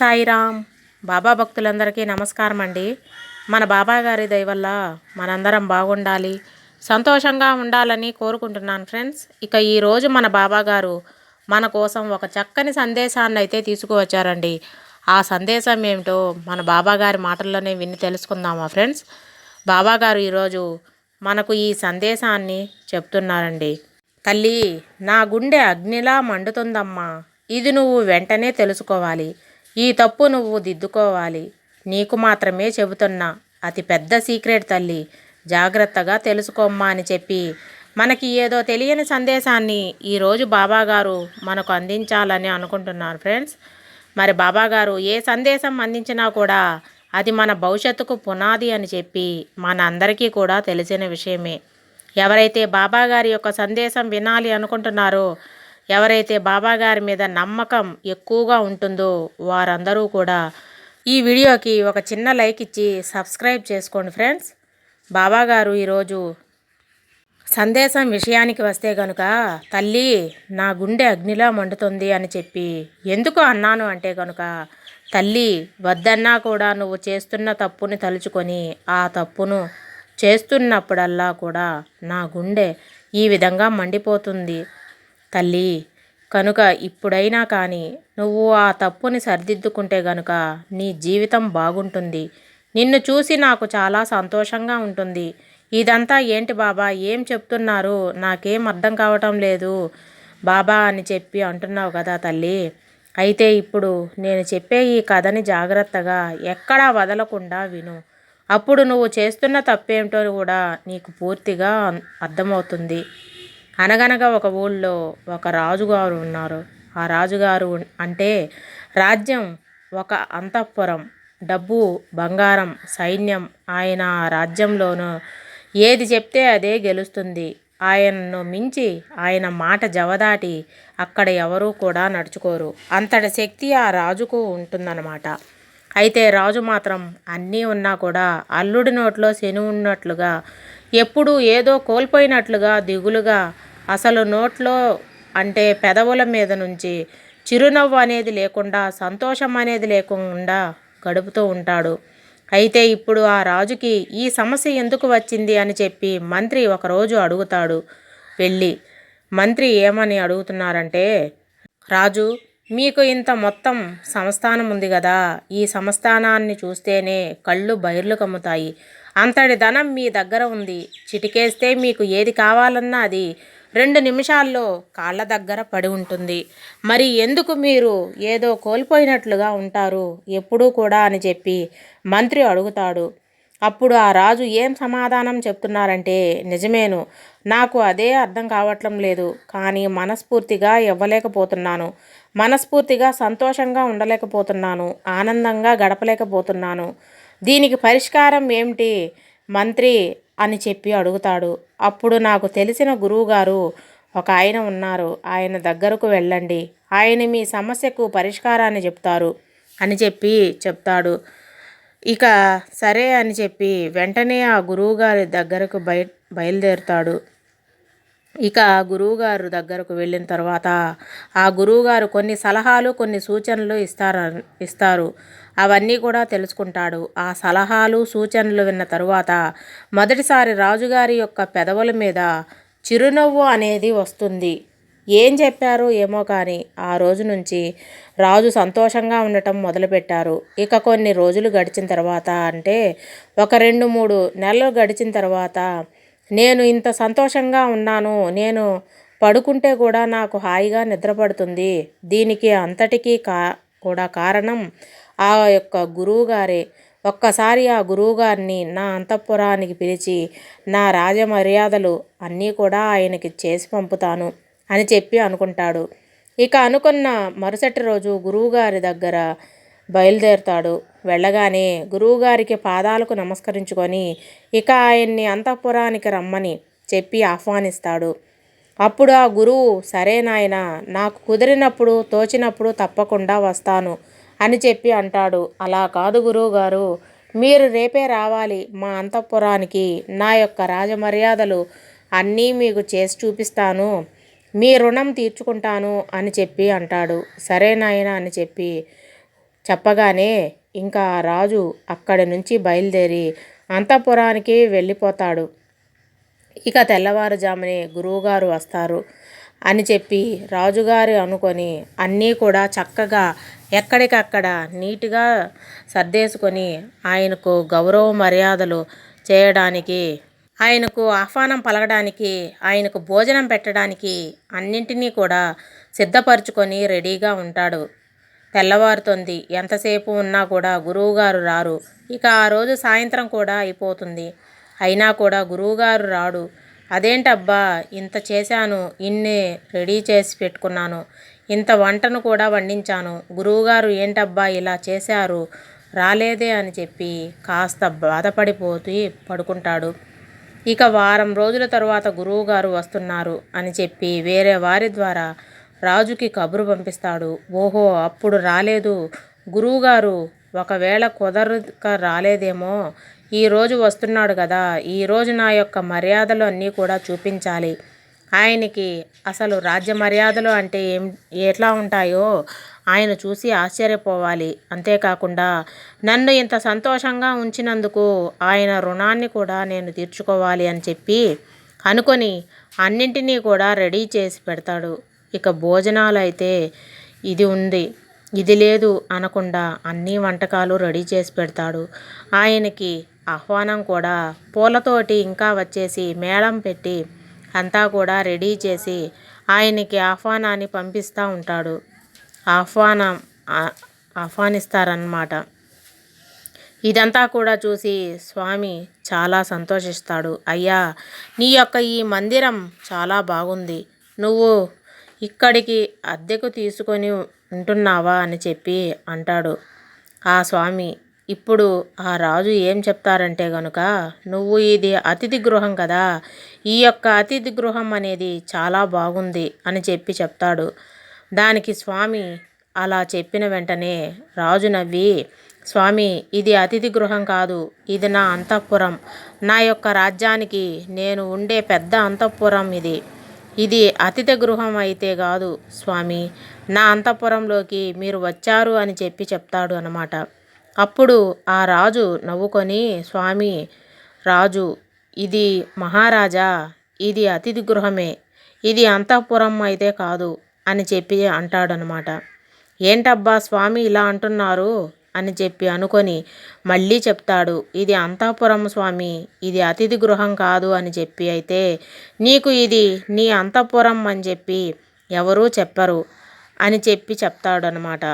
సాయిరామ్. బాబా భక్తులందరికీ నమస్కారం అండి మన బాబా గారి దయ వల్ల మనందరం బాగుండాలి సంతోషంగా ఉండాలని కోరుకుంటున్నాను ఫ్రెండ్స్. ఇక ఈరోజు మన బాబా గారు మన కోసం ఒక చక్కని సందేశాన్ని అయితే తీసుకువచ్చారండి. ఆ సందేశం ఏమిటో మన బాబా గారి మాటల్లోనే విని తెలుసుకుందామా ఫ్రెండ్స్? బాబా గారు ఈరోజు మనకు ఈ సందేశాన్ని చెప్తున్నారండి. తల్లి నా గుండె అగ్నిలా మండుతుందమ్మా. ఇది నువ్వు వెంటనే తెలుసుకోవాలి. ఈ తప్పు నువ్వు దిద్దుకోవాలి. నీకు మాత్రమే చెబుతున్నా అతి పెద్ద సీక్రెట్ తల్లి. జాగ్రత్తగా తెలుసుకోమ్మా అని చెప్పి మనకి ఏదో తెలియని సందేశాన్ని ఈరోజు బాబాగారు మనకు అందించాలని అనుకుంటున్నారు ఫ్రెండ్స్. మరి బాబాగారు ఏ సందేశం అందించినా కూడా అది మన భవిష్యత్తుకు పునాది అని చెప్పి మన అందరికీ కూడా తెలిసిన విషయమే. ఎవరైతే బాబాగారి యొక్క సందేశం వినాలి అనుకుంటున్నారో ఎవరైతే బాబాగారి మీద నమ్మకం ఎక్కువగా ఉంటుందో వారందరూ కూడా ఈ వీడియోకి ఒక చిన్న లైక్ ఇచ్చి సబ్స్క్రైబ్ చేసుకోండి ఫ్రెండ్స్. బాబాగారు ఈరోజు సందేశం విషయానికి వస్తే గనుక తల్లి నా గుండె అగ్నిలా మండుతుంది అని చెప్పి ఎందుకు అన్నాను అంటే కనుక తల్లి వద్దన్నా కూడా నువ్వు చేస్తున్న తప్పుని తలుచుకొని ఆ తప్పును చేస్తున్నప్పుడల్లా కూడా నా గుండె ఈ విధంగా మండిపోతుంది. తల్లి! కనుక ఇప్పుడైనా కానీ నువ్వు ఆ తప్పుని సరిదిద్దుకుంటే గనుక నీ జీవితం బాగుంటుంది. నిన్ను చూసి నాకు చాలా సంతోషంగా ఉంటుంది. ఇదంతా ఏంటి బాబా? ఏం చెప్తున్నారు? నాకేం అర్థం కావటం లేదు. బాబా అని చెప్పి అంటున్నావు కదా తల్లి! అయితే ఇప్పుడు నేను చెప్పే ఈ కథని జాగ్రత్తగా ఎక్కడా వదలకుండా విను. అప్పుడు నువ్వు చేస్తున్న తప్పేమిటో కూడా నీకు పూర్తిగా అర్థమవుతుంది. అనగనగా ఒక ఊళ్ళో ఒక రాజుగారు ఉన్నారు. ఆ రాజుగారు అంటే రాజ్యం ఒక అంతఃపురం డబ్బు బంగారం సైన్యం. ఆయన రాజ్యంలోనూ ఏది చెప్తే అదే గెలుస్తుంది. ఆయనను మించి ఆయన మాట జవదాటి అక్కడ ఎవరూ కూడా నడుచుకోరు. అంతటి శక్తి ఆ రాజుకు ఉంటుందన్నమాట. అయితే రాజు మాత్రం అన్నీ ఉన్నా కూడా అల్లుడి నోట్లో శని ఉన్నట్లుగా ఎప్పుడూ ఏదో కోల్పోయినట్లుగా దిగులుగా. అసలు నోట్లో అంటే పెదవుల మీద నుంచి చిరునవ్వు అనేది లేకుండా సంతోషం అనేది లేకుండా గడుపుతూ ఉంటాడు. అయితే ఇప్పుడు ఆ రాజుకి ఈ సమస్య ఎందుకు వచ్చింది అని చెప్పి మంత్రి ఒకరోజు అడుగుతాడు. వెళ్ళి మంత్రి ఏమని అడుగుతున్నారంటే రాజు మీకు ఇంత మొత్తం సంస్థానం ఉంది కదా. ఈ సంస్థానాన్ని చూస్తేనే కళ్ళు బైర్లు కమ్ముతాయి. అంతటి ధనం మీ దగ్గర ఉంది. చిటికేస్తే మీకు ఏది కావాలన్నా అది రెండు నిమిషాల్లో కాళ్ళ దగ్గర పడి ఉంటుంది. మరి ఎందుకు మీరు ఏదో కోల్పోయినట్లుగా ఉంటారు? ఎప్పుడూ కూడా అని చెప్పి మంత్రి అడుగుతాడు. అప్పుడు ఆ రాజు ఏం సమాధానం చెప్తున్నారంటే నిజమేను నాకు అదే అర్థం కావట్లం లేదు. కానీ మనస్ఫూర్తిగా ఇవ్వలేకపోతున్నాను. మనస్ఫూర్తిగా సంతోషంగా ఉండలేకపోతున్నాను. ఆనందంగా గడపలేకపోతున్నాను. దీనికి పరిష్కారం ఏమిటి? మంత్రి అని చెప్పి అడుగుతాడు. అప్పుడు నాకు తెలిసిన గురువుగారు ఒక ఆయన ఉన్నారు. ఆయన దగ్గరకు వెళ్ళండి. ఆయన మీ సమస్యకు పరిష్కారాన్ని చెప్తారు అని చెప్పి చెప్తాడు. ఇక సరే అని చెప్పి వెంటనే ఆ గురువుగారి దగ్గరకు బయ బయలుదేరుతాడు. ఇక గురువుగారు దగ్గరకు వెళ్ళిన తర్వాత ఆ గురువుగారు కొన్ని సలహాలు కొన్ని సూచనలు ఇస్తారు ఇస్తారు. అవన్నీ కూడా తెలుసుకుంటాడు. ఆ సలహాలు సూచనలు విన్న తరువాత మొదటిసారి రాజుగారి యొక్క పెదవుల మీద చిరునవ్వు అనేది వస్తుంది. ఏం చెప్పారు ఏమో కానీ ఆ రోజు నుంచి రాజు సంతోషంగా ఉండటం మొదలుపెట్టారు. ఇక కొన్ని రోజులు గడిచిన తర్వాత అంటే ఒక రెండు మూడు నెలలు గడిచిన తర్వాత నేను ఇంత సంతోషంగా ఉన్నాను నేను పడుకుంటే కూడా నాకు హాయిగా నిద్రపడుతుంది. దీనికి అంతటికీ కా కూడా కారణం ఆ యొక్క గురువుగారే ఒక్కసారి ఆ గురువుగారిని నా అంతఃపురానికి పిలిచి నా రాజమర్యాదలు అన్నీ కూడా ఆయనకి చేసి పంపుతాను అని చెప్పి అనుకుంటాడు. ఇక అనుకున్న మరుసటి రోజు గురువుగారి దగ్గర బయలుదేరుతాడు. వెళ్ళగానే గురువుగారికి పాదాలకు నమస్కరించుకొని ఇక ఆయన్ని అంతఃపురానికి రమ్మని చెప్పి ఆహ్వానిస్తాడు. అప్పుడు ఆ గురువు సరే నాయన నాకు కుదిరినప్పుడు తోచినప్పుడు తప్పకుండా వస్తాను. అని చెప్పి అంటాడు. అలా కాదు గురువుగారు. మీరు రేపే రావాలి మా అంతఃపురానికి. నా యొక్క రాజమర్యాదలు అన్నీ మీకు చేసి చూపిస్తాను. మీ రుణం తీర్చుకుంటాను అని చెప్పి అంటాడు. సరే నాయన అని చెప్పి చెప్పగానే ఇంకా రాజు అక్కడి నుంచి బయలుదేరి అంతఃపురానికి వెళ్ళిపోతాడు. ఇక తెల్లవారుజామునే గురువుగారు వస్తారు. అని చెప్పి రాజుగారు అనుకొని అన్నీ కూడా చక్కగా ఎక్కడికక్కడ నీట్గా సర్దేసుకొని ఆయనకు గౌరవ మర్యాదలు చేయడానికి ఆయనకు ఆహ్వానం పలకడానికి ఆయనకు భోజనం పెట్టడానికి అన్నింటినీ కూడా సిద్ధపరచుకొని రెడీగా ఉంటాడు. తెల్లవారుతుంది. ఎంతసేపు ఉన్నా కూడా గురువుగారు రారు. ఇక ఆ రోజు సాయంత్రం కూడా అయిపోతుంది. అయినా కూడా గురువుగారు రాడు. అదేంటబ్బా ఇంత చేశాను ఇన్ని రెడీ చేసి పెట్టుకున్నాను. ఇంత వంటను కూడా వండించాను. గురువుగారు ఏంటబ్బా ఇలా చేశారు? రాలేదే అని చెప్పి కాస్త బాధపడిపోతూ పడుకుంటాడు. ఇక వారం రోజుల తర్వాత గురువుగారు వస్తున్నారు అని చెప్పి వేరే వారి ద్వారా రాజుకి కబురు పంపిస్తాడు. ఓహో అప్పుడు రాలేదు. గురువుగారు ఒకవేళ కుదరక రాలేదేమో ఈరోజు వస్తున్నాడు కదా ఈరోజు నా యొక్క మర్యాదలు అన్నీ కూడా చూపించాలి. ఆయనకి అసలు రాజ్య మర్యాదలు అంటే ఏం ఎట్లా ఉంటాయో ఆయన చూసి ఆశ్చర్యపోవాలి. అంతేకాకుండా నన్ను ఇంత సంతోషంగా ఉంచినందుకు ఆయన రుణాన్ని కూడా నేను తీర్చుకోవాలి అని చెప్పి అనుకొని అన్నింటినీ కూడా రెడీ చేసి పెడతాడు. ఇక భోజనాలు అయితే ఇది ఉంది. ఇది లేదు అనకుండా అన్ని వంటకాలు రెడీ చేసి పెడతాడు. ఆయనకి ఆహ్వానం కూడా పూలతోటి ఇంకా వచ్చేసి మేళం పెట్టి అంతా కూడా రెడీ చేసి ఆయనకి ఆహ్వానాన్ని పంపిస్తూ ఉంటాడు. ఆహ్వానం ఆహ్వానిస్తారన్నమాట. ఇదంతా కూడా చూసి స్వామి చాలా సంతోషిస్తాడు. అయ్యా నీ యొక్క ఈ మందిరం చాలా బాగుంది. నువ్వు ఇక్కడికి అద్దెకు తీసుకొని ఉంటున్నావా అని చెప్పి అంటాడు. ఆ స్వామి ఇప్పుడు ఆ రాజు ఏం చెప్తారంటే గనుక నువ్వు ఇది అతిథి గృహం కదా ఈ యొక్క అతిథి గృహం అనేది చాలా బాగుంది అని చెప్పి చెప్తాడు. దానికి స్వామి అలా చెప్పిన వెంటనే రాజు నవ్వి స్వామి ఇది అతిథి గృహం కాదు ఇది నా అంతఃపురం. నా యొక్క రాజ్యానికి నేను ఉండే పెద్ద అంతఃపురం ఇది. ఇది అతిథి గృహం అయితే కాదు స్వామి. నా అంతఃపురంలోకి మీరు వచ్చారు అని చెప్పి చెప్తాడు అనమాట అప్పుడు ఆ రాజు నవ్వుకొని స్వామి రాజు ఇది మహారాజా ఇది అతిథి గృహమే ఇది అంతఃపురం అయితే కాదు అని చెప్పి అంటాడనమాట. ఏంటబ్బా స్వామి ఇలా అంటున్నారు? అని చెప్పి అనుకొని మళ్ళీ చెప్తాడు ఇది అంతఃపురం స్వామి ఇది అతిథి గృహం కాదు అని చెప్పి అయితే నీకు ఇది నీ అంతఃపురం అని చెప్పి ఎవరూ చెప్పరు అని చెప్పి చెప్తాడనమాట.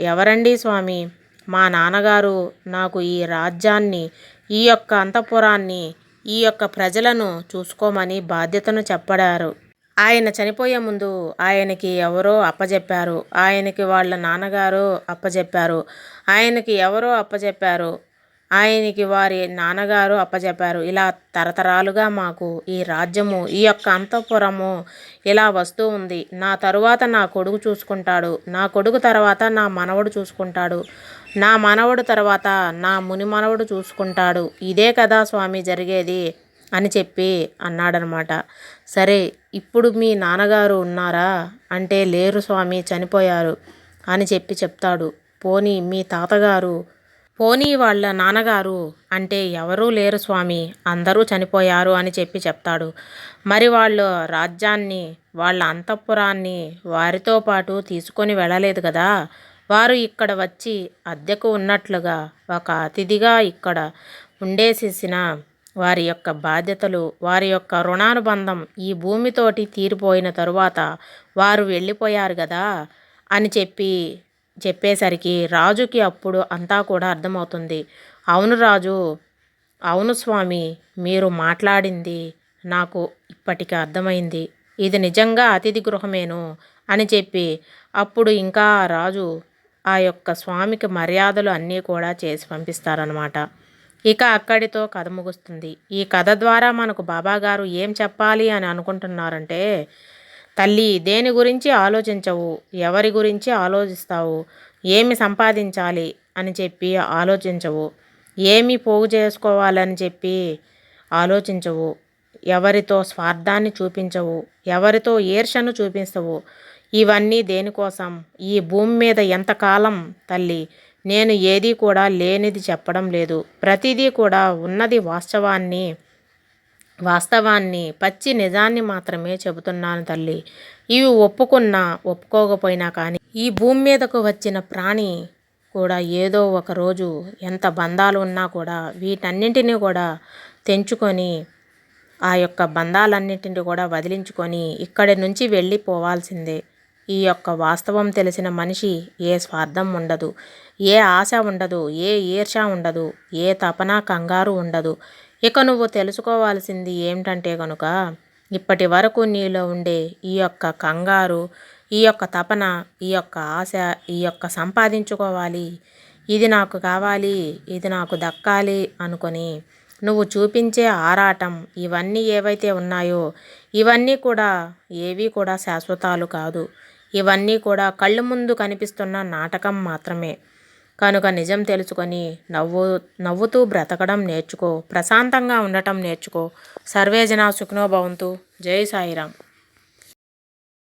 ఎవరండి స్వామి? మా నాన్నగారు నాకు ఈ రాజ్యాన్ని ఈ యొక్క అంతఃపురాన్ని ఈ యొక్క ప్రజలను చూసుకోమని బాధ్యతను చెప్పడారు. ఆయన చనిపోయే ముందు ఆయనకి ఎవరో అప్పజెప్పారు. ఆయనకి వాళ్ళ నాన్నగారు అప్పజెప్పారు. ఆయనకి ఎవరో అప్పజెప్పారు. ఆయనకి వారి నాన్నగారు అప్పచెప్పారు ఇలా తరతరాలుగా మాకు ఈ రాజ్యము ఈ యొక్క అంతఃపురము ఇలా వస్తూ ఉంది. నా తరువాత నా కొడుకు చూసుకుంటాడు. నా కొడుకు తర్వాత నా మనవడు చూసుకుంటాడు. నా మనవడు తర్వాత నా ముని మనవడు చూసుకుంటాడు. ఇదే కదా స్వామి జరిగేది అని చెప్పి అన్నాడనమాట. సరే ఇప్పుడు మీ నాన్నగారు ఉన్నారా? అంటే లేరు స్వామి చనిపోయారు అని చెప్పి చెప్తాడు. పోనీ మీ తాతగారు పోనీ వాళ్ళ నాన్నగారు అంటే ఎవరూ లేరు స్వామి అందరూ చనిపోయారు అని చెప్పి చెప్తాడు. మరి వాళ్ళు రాజ్యాన్ని వాళ్ళ అంతఃపురాన్ని వారితో పాటు తీసుకొని వెళ్ళలేదు కదా? వారు ఇక్కడ వచ్చి అద్దెకు ఉన్నట్లుగా ఒక అతిథిగా ఇక్కడ ఉండేసేసిన వారి యొక్క బాధ్యతలు వారి యొక్క రుణానుబంధం ఈ భూమితోటి తీరిపోయిన తరువాత వారు వెళ్ళిపోయారు కదా అని చెప్పి చెప్పేసరికి రాజుకి అప్పుడు అంతా కూడా అర్థమవుతుంది. అవును రాజు అవును స్వామి మీరు మాట్లాడింది నాకు ఇప్పటికి అర్థమైంది. ఇది నిజంగా అతిథి గృహమేను అని చెప్పి అప్పుడు ఇంకా రాజు ఆ యొక్క స్వామికి మర్యాదలు అన్నీ కూడా చేసి పంపిస్తారనమాట ఇక అక్కడితో కథ ముగుస్తుంది. ఈ కథ ద్వారా మనకు బాబాగారు ఏం చెప్పాలి అని అనుకుంటున్నారంటే తల్లి దేని గురించి ఆలోచించవు? ఎవరి గురించి ఆలోచిస్తావు? ఏమి సంపాదించాలి? అని చెప్పి ఆలోచించవు. ఏమి పోగు చేసుకోవాలని చెప్పి ఆలోచించవు. ఎవరితో స్వార్థాన్ని చూపించవు. ఎవరితో ఈర్షను చూపిస్తవు? ఇవన్నీ దేనికోసం? ఈ భూమి మీద ఎంతకాలం తల్లి నేను ఏది కూడా లేనిది చెప్పడం లేదు. ప్రతిదీ కూడా ఉన్నది వాస్తవాన్ని వాస్తవాన్ని పచ్చి నిజాన్ని మాత్రమే చెబుతున్నాను తల్లి. ఇవి ఒప్పుకున్నా ఒప్పుకోకపోయినా కానీ ఈ భూమి మీదకు వచ్చిన ప్రాణి కూడా ఏదో ఒక రోజు ఎంత బంధాలు ఉన్నా కూడా వీటన్నింటినీ కూడా తెంచుకొని ఆ యొక్క బంధాలన్నింటినీ కూడా వదిలించుకొని ఇక్కడి నుంచి వెళ్ళిపోవాల్సిందే. ఈ యొక్క వాస్తవం తెలిసిన మనిషి ఏ స్వార్థం ఉండదు ఏ ఆశ ఉండదు ఏ ఈర్ష ఉండదు ఏ తపన కంగారు ఉండదు. ఇక నువ్వు తెలుసుకోవాల్సింది ఏమిటంటే కనుక ఇప్పటి వరకు నీలో ఉండే ఈ యొక్క కంగారు ఈ యొక్క తపన ఈ యొక్క ఆశ ఈ యొక్క సంపాదించుకోవాలి. ఇది నాకు కావాలి ఇది నాకు దక్కాలి అనుకొని నువ్వు చూపించే ఆరాటం ఇవన్నీ ఏవైతే ఉన్నాయో ఇవన్నీ కూడా ఏవి కూడా శాశ్వతాలు కాదు. ఇవన్నీ కూడా కళ్ళు ముందు కనిపిస్తున్న నాటకం మాత్రమే. కనుక నిజం తెలుసుకొని నవ్వు నవ్వుతూ బ్రతకడం నేర్చుకో ప్రశాంతంగా ఉండటం నేర్చుకో. సర్వేజన సుఖనో భవంతు. జై సాయిరామ్.